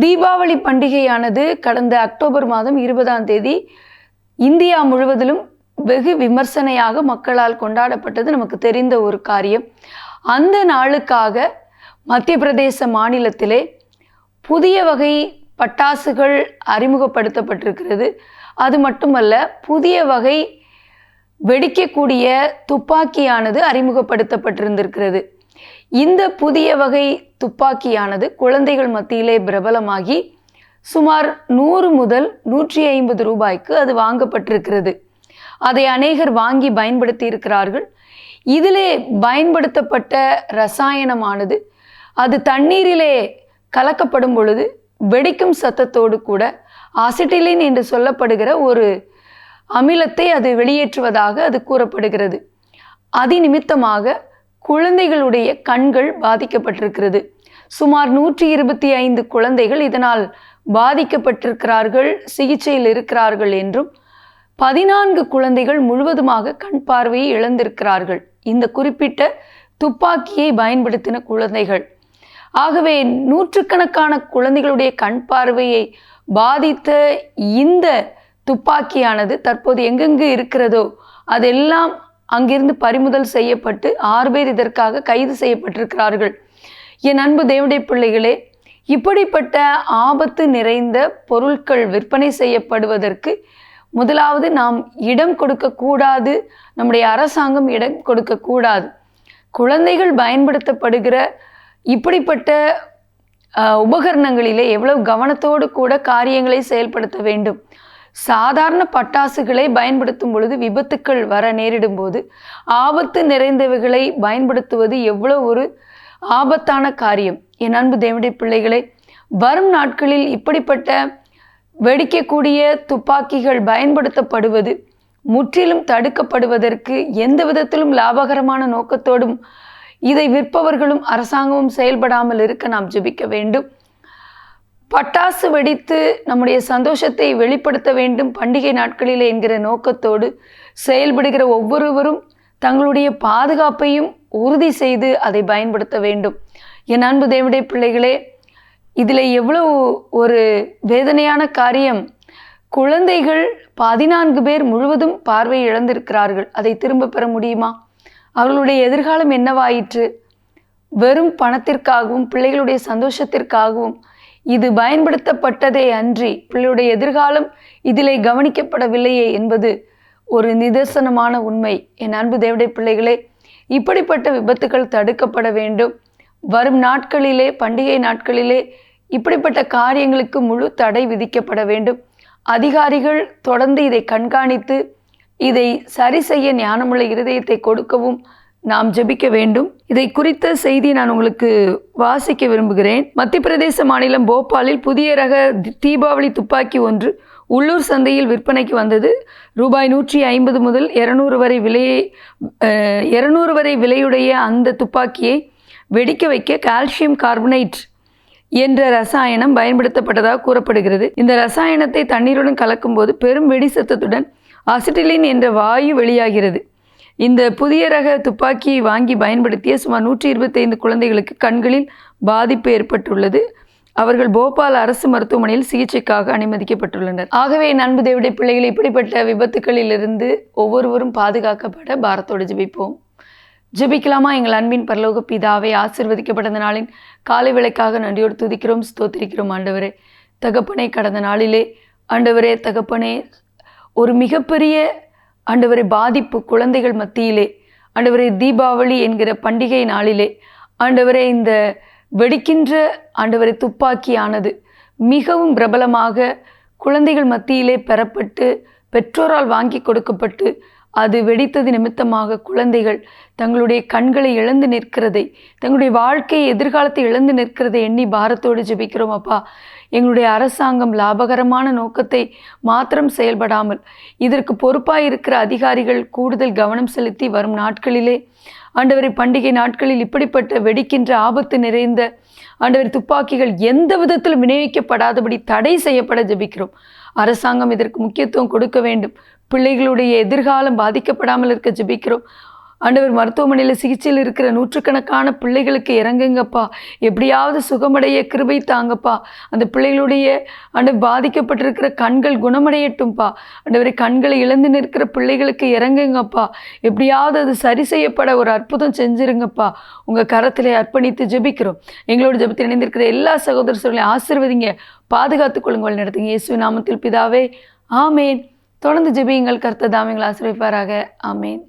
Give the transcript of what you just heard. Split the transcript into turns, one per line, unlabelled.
தீபாவளி பண்டிகையானது கடந்த அக்டோபர் மாதம் இருபதாம் தேதி இந்தியா முழுவதிலும் வெகு விமர்சனையாக மக்களால் கொண்டாடப்பட்டது நமக்கு தெரிந்த ஒரு காரியம். அந்த நாளுக்காக மத்திய பிரதேச மாநிலத்திலே புதிய வகை பட்டாசுகள் அறிமுகப்படுத்தப்பட்டிருக்கிறது. அது மட்டுமல்ல புதிய வகை வெடிக்கக்கூடிய துப்பாக்கியானது அறிமுகப்படுத்தப்பட்டிருந்திருக்கிறது. இந்த புதிய வகை துப்பாக்கியானது குழந்தைகள் மத்தியிலே பிரபலமாகி சுமார் நூறு முதல் நூற்றி ஐம்பது ரூபாய்க்கு அது வாங்கப்பட்டிருக்கிறது. அதை அநேகர் வாங்கி பயன்படுத்தி இருக்கிறார்கள் இதிலே பயன்படுத்தப்பட்ட ரசாயனமானது அது தண்ணீரிலே கலக்கப்படும் பொழுது வெடிக்கும் சத்தத்தோடு கூட அசிட்டிலின் என்று சொல்லப்படுகிற ஒரு அமிலத்தை அது வெளியேற்றுவதாக அது கூறப்படுகிறது. அதிநிமித்தமாக குழந்தைகளுடைய கண்கள் பாதிக்கப்பட்டிருக்கிறது. சுமார் நூற்றி இருபத்தி ஐந்து குழந்தைகள் இதனால் பாதிக்கப்பட்டிருக்கிறார்கள் சிகிச்சையில் இருக்கிறார்கள் என்றும் பதினான்கு குழந்தைகள் முழுவதுமாக கண் பார்வையை இழந்திருக்கிறார்கள். இந்த குறிப்பிட்ட துப்பாக்கியை பயன்படுத்தின குழந்தைகள். ஆகவே நூற்றுக்கணக்கான குழந்தைகளுடைய கண் பார்வையை பாதித்த இந்த துப்பாக்கியானது தற்போது எங்கெங்கு இருக்கிறதோ அதெல்லாம் அங்கிருந்து பறிமுதல் செய்யப்பட்டு ஆறு பேர் இதற்காக கைது செய்யப்பட்டிருக்கிறார்கள். என் அன்பு தேவடைய பிள்ளைகளே இப்படிப்பட்ட ஆபத்து நிறைந்த பொருட்கள் விற்பனை செய்யப்படுவதற்கு முதலாவது நாம் இடம் கொடுக்கக்கூடாது நம்முடைய அரசாங்கம் இடம் கொடுக்கக்கூடாது குழந்தைகள் பயன்படுத்தப்படுகிற இப்படிப்பட்ட உபகரணங்களிலே எவ்வளவு கவனத்தோடு கூட காரியங்களை செயல்படுத்த வேண்டும். சாதாரண பட்டாசுகளை பயன்படுத்தும் பொழுது விபத்துக்கள் வர நேரிடும் போது ஆபத்து நிறைந்தவைகளை பயன்படுத்துவது எவ்வளவு ஒரு ஆபத்தான காரியம். என் அன்பு தேவனுடைய பிள்ளைகளை வரும் நாட்களில் இப்படிப்பட்ட வெடிக்கக்கூடிய துப்பாக்கிகள் பயன்படுத்தப்படுவது முற்றிலும் தடுக்கப்படுவதற்கு எந்த விதத்திலும் லாபகரமான நோக்கத்தோடும் இதை விற்பவர்களும் அரசாங்கமும் செயல்படாமல் இருக்க நாம் ஜெபிக்க வேண்டும். பட்டாசு வெடித்து நம்முடைய சந்தோஷத்தை வெளிப்படுத்த வேண்டும் பண்டிகை நாட்களிலே என்கிற நோக்கத்தோடு செயல்படுகிற ஒவ்வொருவரும் தங்களுடைய பாதுகாப்பையும் உறுதி செய்து அதை பயன்படுத்த வேண்டும். என் அன்பு தேவடைய பிள்ளைகளே இதில் எவ்வளவு ஒரு வேதனையான காரியம். குழந்தைகள் பதினான்கு பேர் முழுவதும் பார்வை இழந்திருக்கிறார்கள். அதை திரும்ப பெற முடியுமா? அவர்களுடைய எதிர்காலம் என்னவாயிற்று? வெறும் பணத்திற்காகவும் பிள்ளைகளுடைய சந்தோஷத்திற்காகவும் இது பயன்படுத்தப்பட்டதே அன்றி பிள்ளையுடைய எதிர்காலம் இதிலே கவனிக்கப்படவில்லையே என்பது ஒரு நிதர்சனமான உண்மை. என் அன்பு தேவடை பிள்ளைகளே இப்படிப்பட்ட விபத்துகள் தடுக்கப்பட வேண்டும். வரும் நாட்களிலே பண்டிகை நாட்களிலே இப்படிப்பட்ட காரியங்களுக்கு முழு தடை விதிக்கப்பட வேண்டும். அதிகாரிகள் தொடர்ந்து இதை கண்காணித்து இதை சரி செய்ய ஞானமுள்ள இருதயத்தை கொடுக்கவும் நாம் ஜெபிக்க வேண்டும். இதை குறித்த செய்தி நான் உங்களுக்கு வாசிக்க விரும்புகிறேன். மத்திய பிரதேச மாநிலம் போபாலில் புதிய ரக தி- தீபாவளி துப்பாக்கி ஒன்று உள்ளூர் சந்தையில் விற்பனைக்கு வந்தது. ரூபாய் நூற்றி ஐம்பது முதல் இரநூறு வரை விலையை இரநூறு வரை விலையுடைய அந்த துப்பாக்கியை வெடிக்க வைக்க கால்சியம் கார்பனேட் என்ற ரசாயனம் பயன்படுத்தப்பட்டதாக கூறப்படுகிறது. இந்த ரசாயனத்தை தண்ணீருடன் கலக்கும்போது பெரும் வெடி சத்தத்துடன் அசிட்டிலின் என்ற வாயு வெளியாகிறது. இந்த புதிய ரக துப்பாக்கியை வாங்கி பயன்படுத்திய சுமார் நூற்றி இருபத்தைந்து குழந்தைகளுக்கு கண்களில் பாதிப்பு ஏற்பட்டுள்ளது. அவர்கள் போபால் அரசு மருத்துவமனையில் சிகிச்சைக்காக அனுமதிக்கப்பட்டுள்ளனர். ஆகவே நண்பு தேவடைய பிள்ளைகள் இப்படிப்பட்ட விபத்துக்களிலிருந்து ஒவ்வொருவரும் பாதுகாக்கப்பட பாரத்தோடு ஜெபிப்போம். ஜெபிக்கலாமா? எங்கள் அன்பின் பரலோக பிதாவை ஆசிர்வதிக்கப்பட்ட நாளின் காலை விளக்காக நன்றியோடு துதிக்கிறோம் ஸ்தோத்திரிக்கிறோம் ஆண்டவரே. தகப்பனே கடந்த நாளிலே ஆண்டவரே தகப்பனே ஒரு மிகப்பெரிய ஆண்டவரே பாதிப்பு குழந்தைகள் மத்தியிலே ஆண்டவரே தீபாவளி என்கிற பண்டிகை நாளிலே ஆண்டவரே இந்த வெடிக்கின்ற ஆண்டவரை துப்பாக்கியானது மிகவும் பிரபலமாக குழந்தைகள் மத்தியிலே பெறப்பட்டு பெற்றோரால் வாங்கி கொடுக்கப்பட்டு அது வெடித்தது நிமித்தமாக குழந்தைகள் தங்களுடைய கண்களை இழந்து நிற்கிறதை தங்களுடைய வாழ்க்கையை எதிர்காலத்தை இழந்து நிற்கிறதை எண்ணி பாரத்தோடு ஜெபிக்கிறோம் அப்பா. எங்களுடைய அரசாங்கம் லாபகரமான நோக்கத்தை மாத்திரம் செயல்படாமல் இதற்கு பொறுப்பாக இருக்கிற அதிகாரிகள் கூடுதல் கவனம் செலுத்தி வரும் நாட்களிலே ஆண்டவரை பண்டிகை நாட்களில் இப்படிப்பட்ட வெடிக்கின்ற ஆபத்து நிறைந்த ஆண்டவர் துப்பாக்கிகள் எந்த விதத்திலும் விநியோகிக்கப்படாதபடி தடை செய்யப்பட ஜெபிக்கிறோம். அரசாங்கம் இதற்கு முக்கியத்துவம் கொடுக்க வேண்டும். பிள்ளைகளுடைய எதிர்காலம் பாதிக்கப்படாமல் இருக்க ஜெபிக்கிறோம். ஆண்டவர் மருத்துவமனையில் சிகிச்சையில் இருக்கிற நூற்றுக்கணக்கான பிள்ளைகளுக்கு இறங்குங்கப்பா. எப்படியாவது சுகமடைய கிருபை தாங்கப்பா. அந்த பிள்ளைகளுடைய ஆண்டு பாதிக்கப்பட்டிருக்கிற கண்கள் குணமடையட்டும்ப்பா ஆண்டவரை கண்களை இழந்து நிற்கிற பிள்ளைகளுக்கு இறங்குங்கப்பா. எப்படியாவது அது சரி செய்யப்பட ஒரு அற்புதம் செஞ்சுருங்கப்பா. உங்கள் கரத்திலே அர்ப்பணித்து ஜெபிக்கிறோம். எங்களோட ஜெபத்தில் இணைந்திருக்கிற எல்லா சகோதர சகோதரர்களையும் ஆசிர்வதிங்க. பாதுகாத்துக் கொள்ளுங்கள். நடத்துங்க. இயேசு நாமத்தில் பிதாவே. ஆமேன். தொடர்ந்து ஜெபியுங்கள் கர்த்தர் தாமியங்கள் ஆசிரியப்பாராக ஆமேன்.